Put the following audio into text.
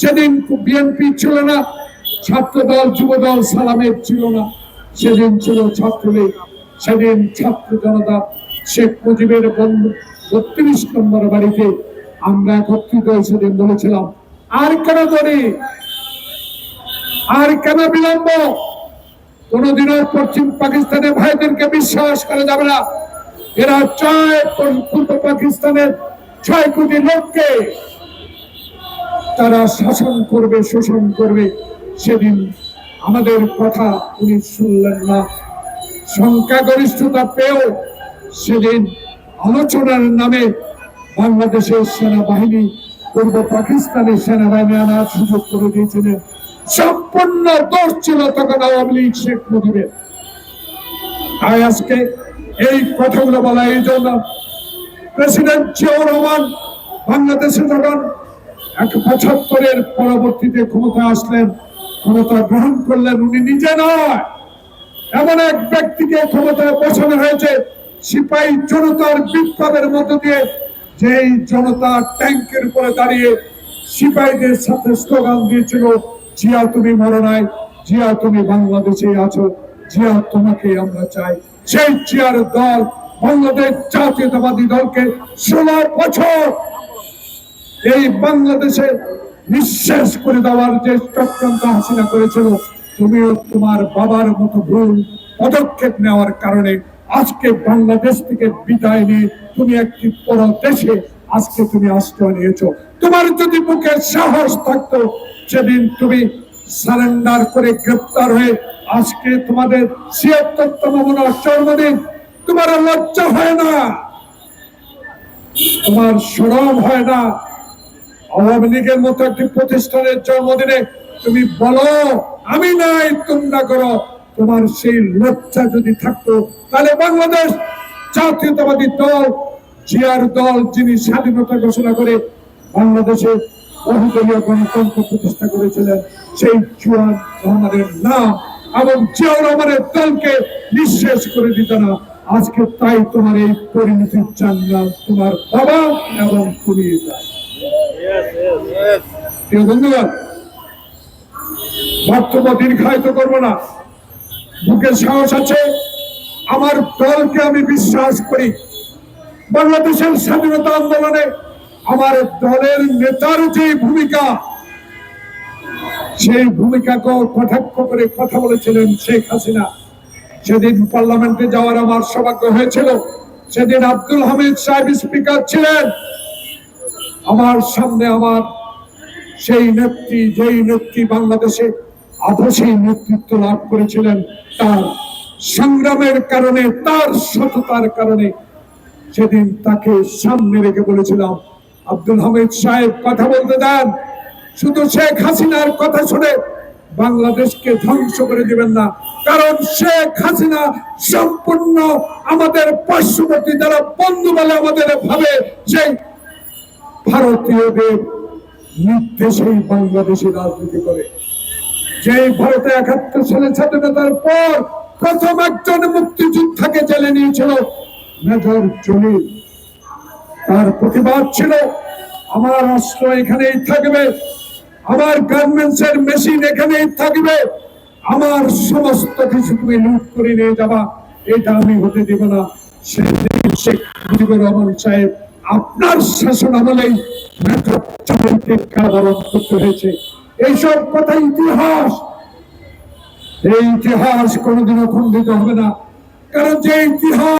সেদিন বিএনপি ছিল না ছাত্র দল যুব দল সালামের ছিল না। সেদিন ছিল ছাত্রলীগ, সেদিন ছাত্র জনতা শেখ মুজিবের বন্ধু বত্রিশ নম্বর বাড়িতে আমরা একত্রিত সেদিন বলেছিলাম, আর কেন করি আর কেন বিলম্ব? কোনদিনও পশ্চিম পাকিস্তানের ভাইদেরকে বিশ্বাস করা যাবে না। এরা চায় পূর্ব পাকিস্তানের ছয় কোটি লোককে তারা শাসন করবে, শোষণ করবে, সেদিন আমাদের কথা উনি শুনলেন না। সংখ্যাগরিষ্ঠতা পেয়েও সেদিন আলোচনার নামে বাংলাদেশের সেনাবাহিনী পূর্ব পাকিস্তানের সেনাবাহিনী আনার সুযোগ করে দিয়েছিলেন। সম্পূর্ণ দোষ ছিল তখন আওয়ামী লীগ শেখ মুজিবের। তাই আজকে এই কথাগুলো বলা এই জন্য। প্রেসিডেন্ট জিয়াউর রহমান বাংলাদেশে যখন এক পঁচাত্তরের পরবর্তীতে ক্ষমতা আসলেন, ক্ষমতা গ্রহণ করলেন উনি নিজে নয়। এমন এক ব্যক্তিকে ক্ষমতায় বসানো হয়েছে, সিপাহী জনতার বিপ্লবের মধ্য দিয়ে, যেই জনতা ট্যাঙ্কের উপরে দাঁড়িয়ে সিপাহীদের সাথে স্লোগান দিয়েছিল, জিয়া তুমি মরো নাই, জিয়া তুমি বাংলাদেশে আছো, জিয়া তোমাকে আমরা চাই। সেই জিয়ার দল বাংলাদেশ জাতীয়তাবাদী দলকে ষোলো বছর এই বাংলাদেশে নিঃশেষ করে দেওয়ার যে চক্রান্ত হাসিনা করেছিল, তুমিও তোমার বাবার মতো ভুল পদক্ষেপ নেওয়ার কারণে আজকে বাংলাদেশ থেকে বিদায় নিয়ে তুমি একটি বড় দেশে আজকে তুমি আশ্রয় নিয়েছো। তোমার যদি মুখে সাহস থাকতো, সেদিন তুমি সারেন্ডার করে গ্রেপ্তার হয়ে আজকে তোমাদের ছিয়াত্তরতম মনে জন্মদিন। তোমার লজ্জা হয় না। তোমার সরম হয় না। আওয়ামী লীগের মতো একটি প্রতিষ্ঠানের জন্মদিনে তুমি বলো, আমি নাই, তোমরা করো। তোমার সেই লজ্জা যদি থাকতো, তাহলে বাংলাদেশ জাতীয়তাবাদী দল, জিয়ার দল যিনি স্বাধীনতা ঘোষণা করে বাংলাদেশে বহুদলীয় গণতন্ত্র প্রতিষ্ঠা করেছিলেন, সেই জুয়ান রহমানের নাম এবং জিয়াউর রহমানের দলকে নিঃশেষ করে দিত না। আজকে তাই তোমার এই পরিণতি চান না, তোমার বাবা এবং তুমি তাই বন্ধুগণ, বক্তব্য দীর্ঘায়িত করব না। বুকের সাহস আছে, আমার দলকে আমি বিশ্বাস করি। বাংলাদেশের স্বাধীনতা আন্দোলনে আমার দলের নেতার যে ভূমিকা, সেই ভূমিকাকে কটাক্ষ করে কথা বলেছিলেন শেখ হাসিনা। সেদিন পার্লামেন্টে যাওয়ার আমার সৌভাগ্য হয়েছিল। সেদিন আব্দুল হামিদ সাহেব স্পিকার ছিলেন। আমার সামনে আমার সেই নেত্রী, যেই নেত্রী বাংলাদেশে আদর্শী নেতৃত্ব লাভ করেছিলেন, তার সংগ্রামের কারণে, তার সততার কারণে সেদিন তাকে সামনে রেখে বলেছিলাম, আব্দুল হামিদ সাহেব, কথা বলতে দেন। শুধু শেখ হাসিনার কথা শুনে বাংলাদেশকে ধ্বংস করে দিবেন না। কারণ শেখ হাসিনা সম্পূর্ণ আমাদের পার্শ্ববর্তী যারা বন্ধু বলে আমাদের ভাবে, সেই ভারতীয়দের নির্দেশেই বাংলাদেশে রাজনীতি করে। যে ভারতে একাত্তর সালে স্বাধীনতার পর প্রথম একজন মুক্তিযোদ্ধাকে জেলে নিয়েছিল মেজর জলিল। তার প্রতিবাদ ছিল, আমার অস্ত্র এখানেই থাকবে, আমার গার্মেন্টস এর মেশিন এখানেই থাকবে, আমার সমস্ত কিছু তুমি লুট করে নিয়ে যাবা, এটা আমি হতে দেব না। সেদিন শেখ মুজিবুর রহমান সাহেব আপনার শাসন আমলেই কারাবরণ করতে হয়েছে। এইসব কথা ইতিহাস। এই ইতিহাস কোনোদিনও খণ্ডিত হবে না। কারণ যে ইতিহাস